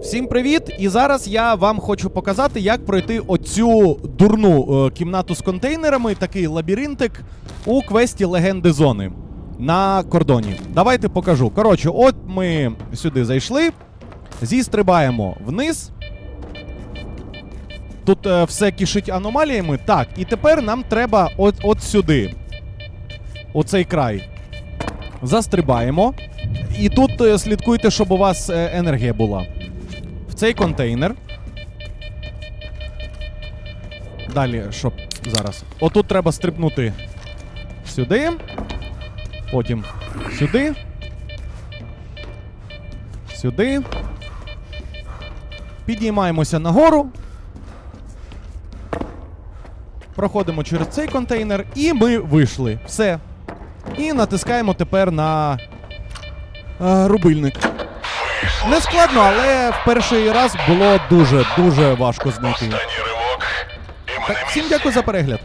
Всім привіт! І зараз я вам хочу показати, як пройти оцю дурну е, кімнату з контейнерами, такий лабіринтик у квесті Легенди Зони на кордоні. Давайте покажу. Коротше, от ми сюди зайшли, зістрибаємо вниз. Тут е, все кишить аномаліями. Так, і тепер нам треба от, от сюди. Оцей край. Застрибаємо. І тут е, слідкуйте, щоб у вас е, енергія була. Цей контейнер. Далі, щоб зараз. Отут треба стрибнути сюди. Потім сюди. Сюди. Підіймаємося нагору. Проходимо через цей контейнер, і ми вийшли. Все. І натискаємо тепер на е, рубильник. Не складно, але в перший раз було дуже дуже важко знайти. Так, всім дякую за перегляд.